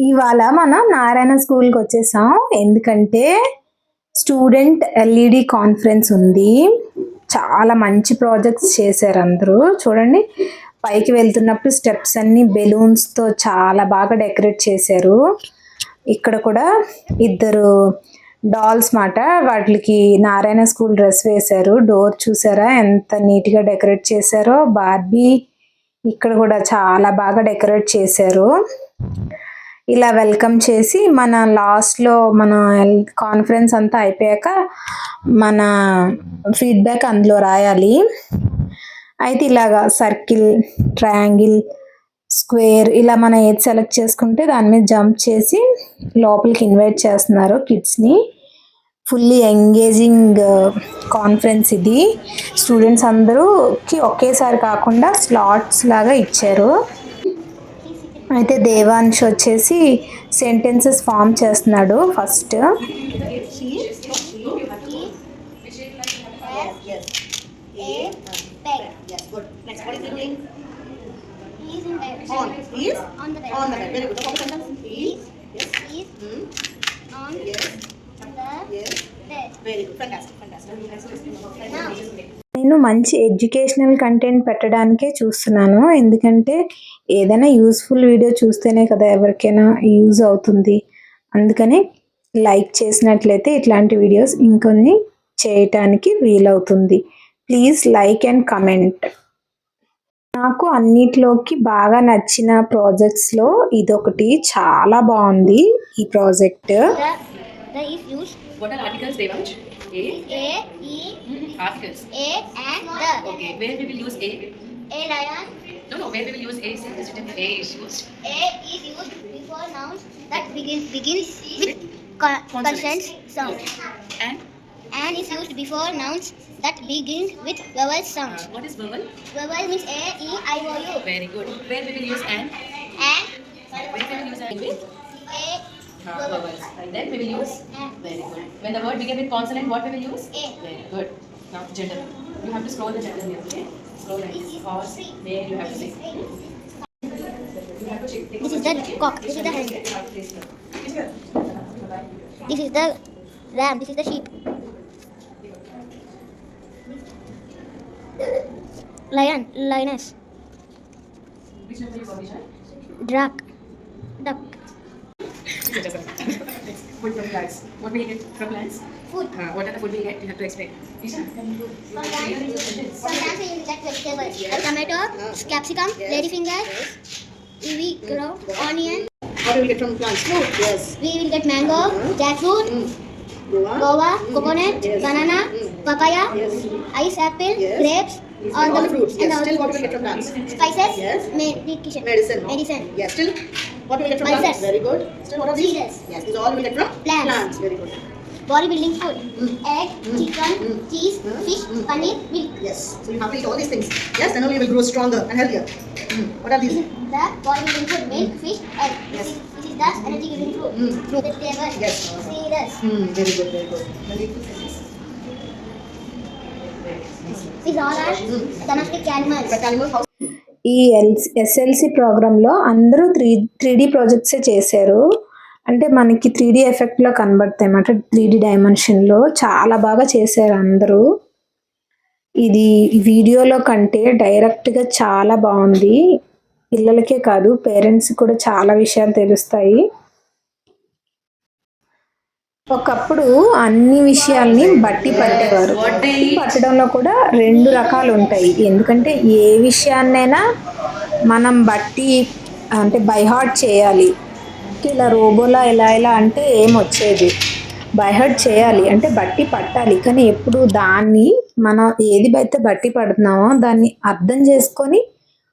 ఇవాళ మనం నారాయణ స్కూల్కి వచ్చేసాం. ఎందుకంటే స్టూడెంట్ ఎల్ఈడి కాన్ఫరెన్స్ ఉంది. చాలా మంచి ప్రాజెక్ట్స్ చేశారు అందరూ. చూడండి పైకి వెళ్తున్నప్పుడు స్టెప్స్ అన్ని బెలూన్స్తో చాలా బాగా డెకరేట్ చేశారు. ఇక్కడ కూడా ఇద్దరు డాల్స్ మాట వాటికి నారాయణ స్కూల్ డ్రెస్ వేశారు. డోర్ చూసారా? ఎంత నీట్గా డెకరేట్ చేశారో. బార్బీ ఇక్కడ కూడా చాలా బాగా డెకరేట్ చేశారు. ఇలా వెల్కమ్ చేసి మన లాస్ట్లో మన కాన్ఫరెన్స్ అంతా అయిపోయాక మన ఫీడ్బ్యాక్ అందులో రాయాలి. అయితే ఇలాగా సర్కిల్ ట్రయాంగిల్ స్క్వేర్ ఇలా మనం ఏది సెలెక్ట్ చేసుకుంటే దాని మీద జంప్ చేసి లోపలికి ఇన్వైట్ చేస్తున్నారు కిడ్స్ని. ఫుల్లీ ఎంగేజింగ్ కాన్ఫరెన్స్ ఇది. స్టూడెంట్స్ అందరూకి ఒకేసారి కాకుండా స్లాట్స్ లాగా ఇచ్చారు. అయితే దేవాన్ష్ వచ్చేసి సెంటెన్సెస్ ఫామ్ చేస్తున్నాడు ఫస్ట్ నేను మంచి ఎడ్యుకేషనల్ కంటెంట్ పెట్టడానికే చూస్తున్నాను. ఎందుకంటే ఏదైనా యూస్ఫుల్ వీడియో చూస్తేనే కదా ఎవరికైనా యూజ్ అవుతుంది. అందుకని లైక్ చేసినట్లయితే ఇట్లాంటి వీడియోస్ ఇంకొన్ని చేయటానికి వీలవుతుంది. Please like and comment. నాకు అన్నిట్లోకి బాగా నచ్చిన ప్రాజెక్ట్స్లో ఇదొకటి చాలా బాగుంది ఈ project. The the is used What articles, Devansh? A. A E Articles. A and the Okay. Where we will use A? A lion. No, no. Where we will use A? Say this written. A is used. A is used before nouns that begins begins with co- consonants sound. Okay. And And is used before nouns that begins with vowel uh, sound. what is vowel? Vowel means A E I O U. Very good. Where we will use and? And Where we will use and with? Vowels. Then we will use? Very good. When the word begin with consonant, what we will use? A. Very good. Now gender. You have to scroll the gender here, okay? Scroll like this. Horse, male, you have to say. You have to check. This is the cock. This is the hen. This is the ram. This is the sheep. Lion. Lioness. Which number you got, Ishan? Duck. Duck. Food from plants. What we get from plants? Food. Uh, what are the food we get? You have to explain. Ishan, can you From plants, sometimes we will get vegetables like tomato, capsicum, ladyfinger, we grow onion. What do we get from plants? Food. Yes. We will get mango, jackfruit, Mm. Guava. guava, coconut, Yes. banana, Mm. papaya, Yes. ice apple, Yes. grapes, All, the fruits. and Yes. all Still, what do we get from plants? spices, Yes. medication, Medicine. medicine, Yes. Still, what do we get from Pulses. plants? Very good. Still, what are these? Cheeses. Yes. These all we get from Plants. Very good. bodybuilding food, Mm. egg, Mm. chicken, Mm. cheese, Mm. fish, Mm. paneer, milk. Yes. So you have to eat all these things. Yes. Then only you will grow stronger and healthier. Mm. What are This these? is the bodybuilding food, milk, fish, egg. This Yes. is, this is the energy giving food. Mm. Fruit. Vegetables, Yes. cereals. Mm. Very good. Very good. These all are domestic animals. But animal house. ఈ L SLC ప్రోగ్రాంలో అందరూ three three D ప్రాజెక్ట్సే చేశారు. అంటే మనకి three D ఎఫెక్ట్లో కనబడతాయి అన్నమాట. Three D డైమెన్షన్లో చాలా బాగా చేశారు అందరూ. ఇది వీడియోలో కంటే డైరెక్ట్గా చాలా బాగుంది. పిల్లలకే కాదు పేరెంట్స్ కూడా చాలా విషయాలు తెలుస్తాయి. ఒకప్పుడు అన్ని విషయాల్ని బట్టి పట్టేవారు. బట్టి పట్టడంలో కూడా రెండు రకాలు ఉంటాయి. ఎందుకంటే ఏ విషయాన్నైనా మనం బట్టి అంటే బైహార్ట్ చేయాలి. ఇలా రోబోలా ఎలా ఎలా అంటే ఏం వచ్చేది? బైహార్ట్ చేయాలి. అంటే బట్టి పట్టాలి. కానీ ఎప్పుడు దాన్ని మనం ఏది అయితే బట్టి పడుతున్నామో దాన్ని అర్థం చేసుకొని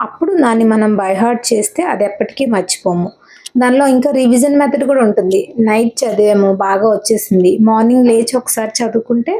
అప్పుడు దాన్ని మనం బైహార్ట్ చేస్తే అది ఎప్పటికీ మర్చిపోము. దానిలో ఇంకా రివిజన్ మెథడ్ కూడా ఉంటుంది. నైట్ చదివాము బాగా వచ్చేసింది. మార్నింగ్ లేచి ఒకసారి చదువుకుంటే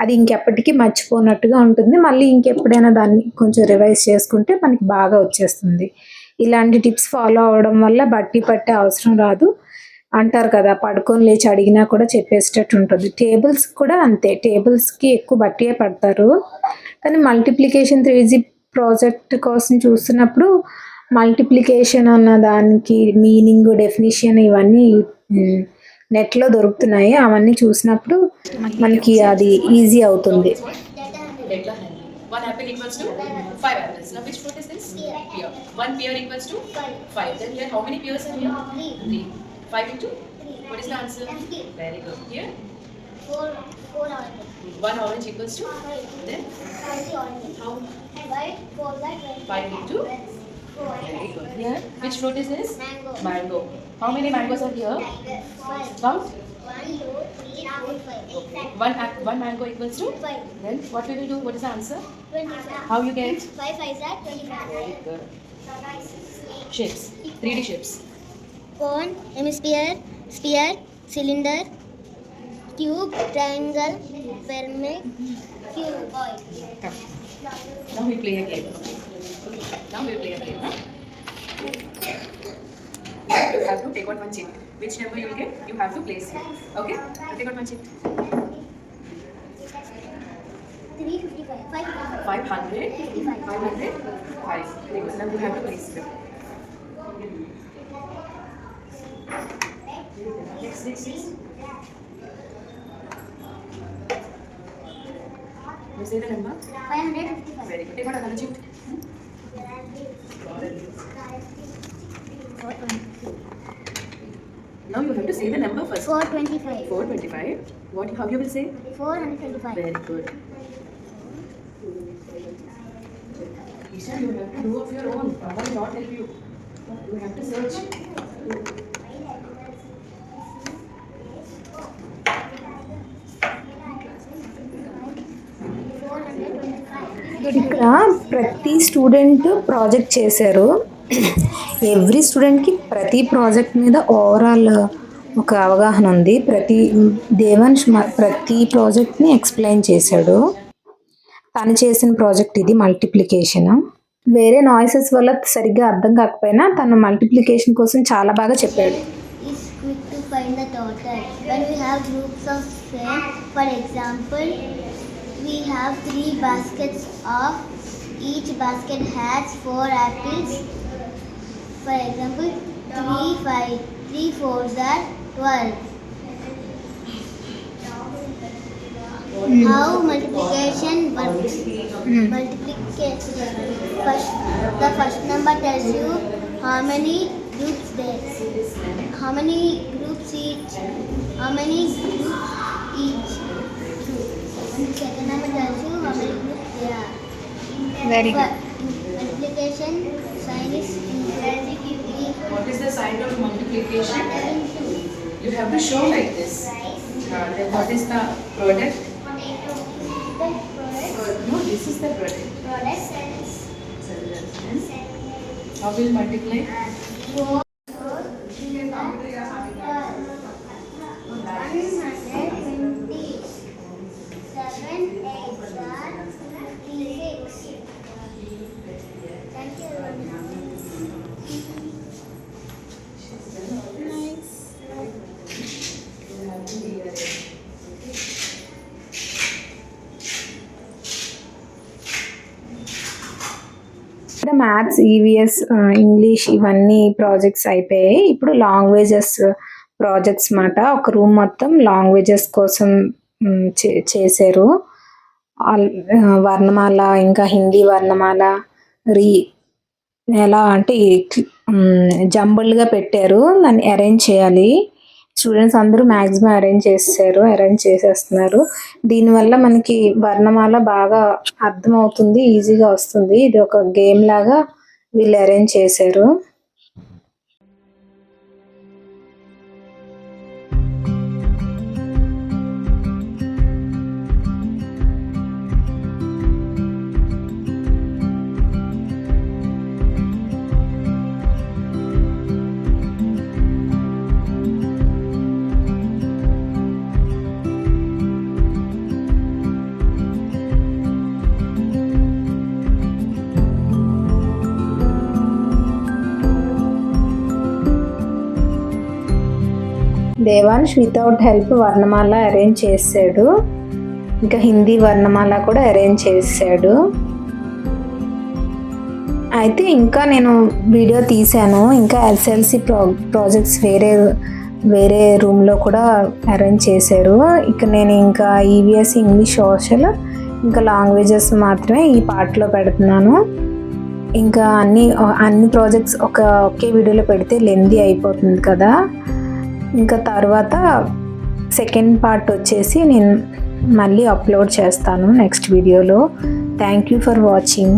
అది ఇంకెప్పటికీ మర్చిపోనట్టుగా ఉంటుంది. మళ్ళీ ఇంకెప్పుడైనా దాన్ని కొంచెం రివైజ్ చేసుకుంటే మనకి బాగా వచ్చేస్తుంది. ఇలాంటి టిప్స్ ఫాలో అవడం వల్ల బట్టి పట్టే అవసరం రాదు. అంటారు కదా పడుకొని లేచి అడిగినా కూడా చెప్పేసేటట్టు ఉంటుంది. టేబుల్స్ కూడా అంతే. టేబుల్స్కి ఎక్కువ బట్టియే పడతారు. కానీ మల్టిప్లికేషన్ త్రీజీ ప్రాజెక్ట్ కోసం చూస్తున్నప్పుడు మల్టిప్లికేషన్ అన్న దానికి మీనింగ్ డెఫినేషన్ ఇవన్నీ మ్, నెట్లో దొరుకుతున్నాయి అవన్నీ చూసినప్పుడు మనకి అది ఈజీ అవుతుంది One apple equals to five apples. Now which fruit is this? Pear. One pear equals to five. Then here how many pears are here? Three. Five into? What is the answer? Very good. Here Four, four oranges. one orange equals to? Then how? Five. four by twenty. Five into? Four. Very good. Here which fruit is this? Mango. Mango. How many mangoes are here? Five. Count. One, two, three, four, five. Okay. One one mango equals to? Five. Then what we will do? What is the answer? Twenty-five. How you get? Five fives are twenty-five. Very good. Shapes. 3D shapes. Cone, hemisphere, sphere, cylinder, cube, triangle, pyramid, cuboid. Come. Now we play a game. Now we play a game. Huh? You have to take out one chip. Which number you will get, you have to place here. Okay? So take out one chip. Three fifty-five. Five fifty-five. 500. 500. 5. Now you have to place here. Next, next, next. You say the number. Five hundred fifty-five. Very good. Take out another chip. Now you have to say the number first. Four twenty-five. 425. What? How you will say? Four hundred twenty-five. Very good. Isha, you have to do of your own. Papa will not help you. You have to search. ఇక్కడ ప్రతి student project చేశారు. Every స్టూడెంట్కి ప్రతి project మీద overall ఒక అవగాహన ఉంది. ప్రతి దేవాన్ష్ ప్రతి ప్రాజెక్ట్ని ఎక్స్ప్లెయిన్ చేశాడు. తను చేసిన ప్రాజెక్ట్ ఇది మల్టిప్లికేషన్. వేరే నాయిసెస్ వల్ల సరిగ్గా అర్థం కాకపోయినా తను మల్టిప్లికేషన్ కోసం చాలా బాగా చెప్పాడు. When we have groups of for example, we have three baskets of each basket has four apples. For example, three five three fours are twelve. How multiplication works? Hmm. Multiplication. First, the first number tells you how many groups there. How many groups each? How many groups Very good. Multiplication sign is What is the sign of multiplication? You have to show like this. Uh, then what is the product? Uh, no, this is the product. Product. How will multiply? Maths EVS English ఇవన్నీ projects అయిపోయాయి. ఇప్పుడు languages projects మాట. ఒక room మొత్తం languages కోసం చేశారు. వర్ణమాల ఇంకా హిందీ వర్ణమాల రీ ఎలా అంటే జంబుల్గా పెట్టారు. దాన్ని అరేంజ్ చేయాలి. స్టూడెంట్స్ అందరూ మ్యాక్సిమం అరేంజ్ చేసేసారు అరేంజ్ చేసేస్తున్నారు. దీనివల్ల మనకి వర్ణమాల బాగా అర్థమవుతుంది ఈజీగా వస్తుంది. ఇది ఒక గేమ్ లాగా వీళ్ళు అరేంజ్ చేశారు. దేవాన్ష్ వితౌట్ హెల్ప్ వర్ణమాల అరేంజ్ చేశాడు. ఇంకా హిందీ వర్ణమాల కూడా అరేంజ్ చేశాడు. అయితే ఇంకా నేను వీడియో తీశాను. ఇంకా ఎస్ఎల్సి ప్రో ప్రాజెక్ట్స్ వేరే వేరే రూమ్లో కూడా అరేంజ్ చేశారు. ఇక నేను ఇంకా ఈవీఎస్ ఇంగ్లీష్ సోషల్ ఇంకా లాంగ్వేజెస్ మాత్రమే ఈ పార్ట్లో పెడుతున్నాను. ఇంకా అన్ని అన్ని ప్రాజెక్ట్స్ ఒక ఒకే వీడియోలో పెడితే లెందీ అయిపోతుంది కదా. ఇంకా తర్వాత సెకండ్ పార్ట్ వచ్చేసి నేను మళ్ళీ అప్లోడ్ చేస్తాను నెక్స్ట్ వీడియోలో. Thank you for watching